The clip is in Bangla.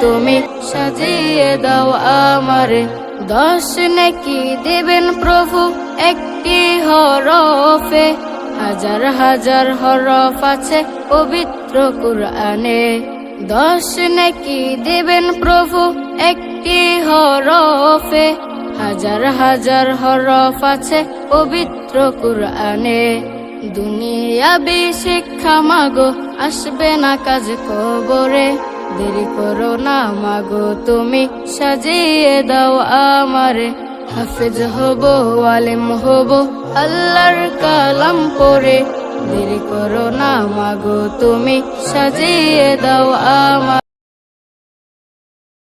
তুমি সাজিয়ে দাও আমারে দশ নাকি দেবেন প্রভু, একটি হরফে। হাজার হাজার হরফ আছে পবিত্র কুরআনে। দশ নাকি দেবেন প্রভু, একটি হরফে। হাজার হাজার হরফ আছে পবিত্র কুরআনে। দুনিয়াবি শিক্ষা মাগো, আসবে না কাজ কবরে। দেরি করো না মাগো, তুমি সাজিয়ে দাও আমারে। হাফেজ হব, আলেম হব, আল্লাহর কালাম পড়ে। দেরি করো না মাগো, তুমি সাজিয়ে দাও আমার।